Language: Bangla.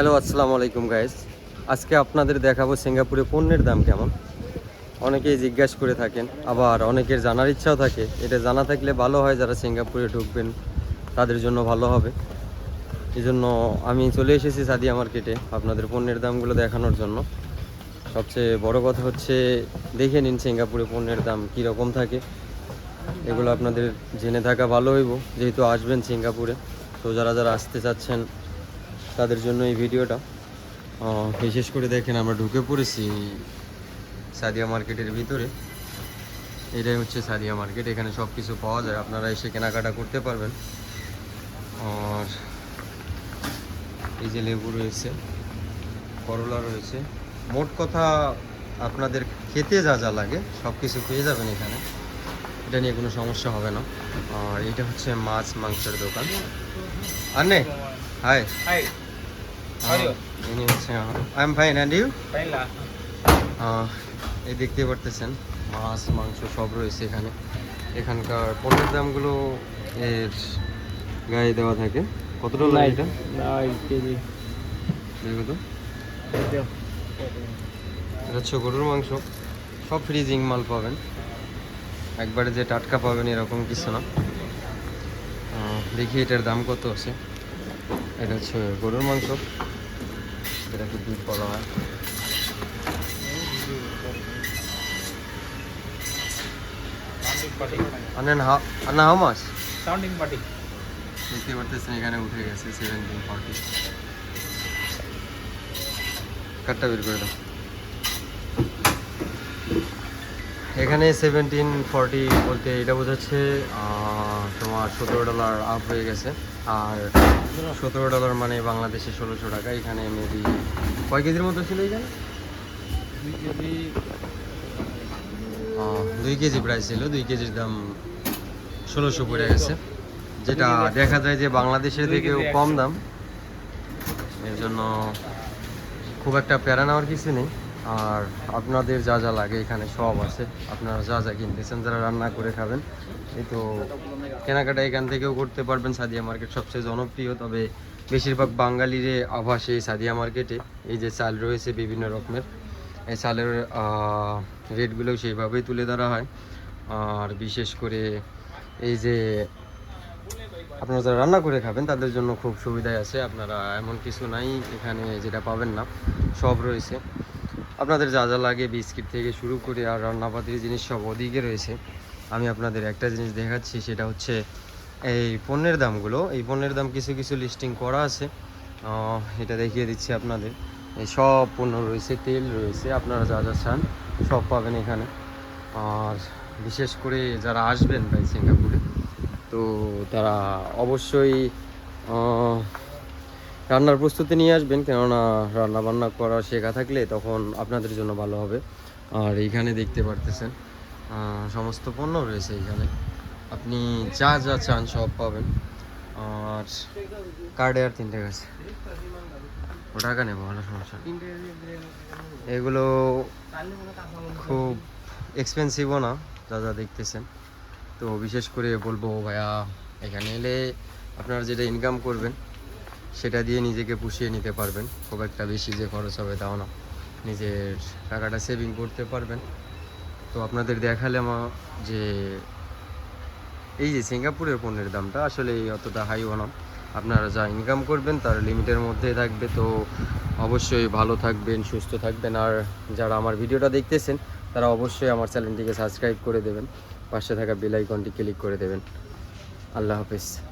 হ্যালো, আসসালামু আলাইকুম গাইস আজকে আপনাদের দেখাবো সিঙ্গাপুরে পণ্যের দাম কেমন। অনেকেই জিজ্ঞাসা করে থাকেন, আবার অনেকের জানার ইচ্ছাও থাকে। এটা জানা থাকলে ভালো হয় যারা সিঙ্গাপুরে ঢুকবেন, তাদের জন্য ভালো হবে। এই জন্য আমি চলে এসেছি সাদিয়া মার্কেটে আপনাদের পণ্যের দামগুলো দেখানোর জন্য। সবচেয়ে বড় কথা হচ্ছে, দেখে নিন সিঙ্গাপুরে পণ্যের দাম কী রকম থাকে। এগুলো আপনাদের জেনে থাকা ভালো হইব, যেহেতু আসবেন সিঙ্গাপুরে। তো যারা যারা আসতে চাচ্ছেন তাদের জন্য এই ভিডিওটা। বিশেষ করে দেখেন আমরা ঢুকে পড়েছি সাদিয়া মার্কেটের ভিতরে। এটাই হচ্ছে সাদিয়া মার্কেট, এখানে সব কিছু পাওয়া যায়। আপনারা এসে কেনাকাটা করতে পারবেন। আর এই যে লেবু রয়েছে, করলা রয়েছে। মোট কথা আপনাদের খেতে যা যা লাগে সব কিছু পেয়ে যাবেন এখানে। এটা নিয়ে কোনো সমস্যা হবে না। আর এটা হচ্ছে মাছ মাংসের দোকান। আর নে হাই। ইনি হচ্ছে I am fine and you. এই দেখতে পারতেছেন মাছ মাংস সব রয়েছে এখানে। এখানকার পণ্যের দামগুলো এর গায়ে দেওয়া থাকে। কত ডলার এটা? Nine দেখো তো। এটা হচ্ছে গরুর মাংস। সব ফ্রিজিং মাল পাবেন। একবারে যে টাটকা পাবেন এরকম কিছু না। দেখি এটার দাম কত আছে। এটা হচ্ছে গরুর মাংস। এটাকে দুধ বলা হয়। আনা হাউ মাছ. দেখতে পারতেছেন এখানে উঠে গেছে সেভেন্টিন ফর্টি কাটটা বের করে দাও। এখানে সেভেন্টিন ফর্টি বলতে এটা বোঝাচ্ছে আহ, তোমার সতেরো ডলার আপ হয়ে গেছে। আর সতেরো ডলার মানে বাংলাদেশে ষোলোশো টাকা এখানে মেবি কয় কেজির মতো ছিল এখানে? দুই কেজি দুই কেজি প্রাইস ছিল দুই কেজির দাম ষোলোশো পড়ে গেছে। যেটা দেখা যায় যে বাংলাদেশের থেকেও কম দাম। এর জন্য খুব একটা প্যারা নেওয়ার কিছু নেই। আর আপনাদের যা যা লাগে এখানে সব আছে। আপনারা যা যা কিনতেছেন, যারা রান্না করে খাবেন, এই তো কেনাকাটা এখান থেকেও করতে পারবেন। সাদিয়া মার্কেট সবচেয়ে জনপ্রিয়, তবে বেশিরভাগ বাঙালিরে আভাসে এই সাদিয়া মার্কেটে। এই যে চাল রয়েছে বিভিন্ন রকমের। এই চালের রেটগুলোও সেইভাবেই তুলে ধরা হয়। আর বিশেষ করে এই যে আপনারা যারা রান্না করে খাবেন, তাদের জন্য খুব সুবিধাই আছে। আপনারা এমন কিছু নাই, এখানে যেটা পাবেন না, সব রয়েছে। আপনাদের যা যা লাগে বিস্কিট থেকে শুরু করে আর রান্নাপাতির জিনিস সব ওদিকে রয়েছে। আমি আপনাদের একটা জিনিস দেখাচ্ছি, সেটা হচ্ছে এই পণ্যের দামগুলো। এই পণ্যের দাম কিছু কিছু লিস্টিং করা আছে। এটা দেখিয়ে দিচ্ছি আপনাদের। এই সব পণ্য রয়েছে, তেল রয়েছে, আপনারা যা যা চান সব পাবেন এখানে। আর বিশেষ করে যারা আসবেন ভাই সিঙ্গাপুরে, তো তারা অবশ্যই রান্নার প্রস্তুতি নিয়ে আসবেন, কেননা রান্না বান্না করা শেখা থাকলে তখন আপনাদের জন্য ভালো হবে। আর এইখানে দেখতে পারতেছেন সমস্ত পণ্য রয়েছে এখানে আপনি যা যা চান সব পাবেন। আর কার্ডে আর তিনটে গেছে টাকা নেব, ভালো সমস্যা এগুলো খুব এক্সপেন্সিভও না, যা যা দেখতেছেন। তো বিশেষ করে বলব, ভাইয়া, এখানে এলে আপনারা যেটা ইনকাম করবেন সেটা দিয়ে নিজেকে পুষিয়ে নিতে পারবেন। খুব একটা বেশি যে খরচ হবে তাও না। নিজের টাকাটা সেভিং করতে পারবেন। তো আপনাদের দেখালে দেখালাম যে এই যে সিঙ্গাপুরের পণ্যের দামটা আসলে অতটা হাইও না। আপনারা যা ইনকাম করবেন তার লিমিটের মধ্যে থাকবে। তো অবশ্যই ভালো থাকবেন, সুস্থ থাকবেন। আর যারা আমার ভিডিওটা দেখতেছেন, তারা অবশ্যই আমার চ্যানেলটিকে সাবস্ক্রাইব করে দেবেন। পাশে থাকা বেল আইকনটি ক্লিক করে দেবেন। আল্লাহ হাফেজ।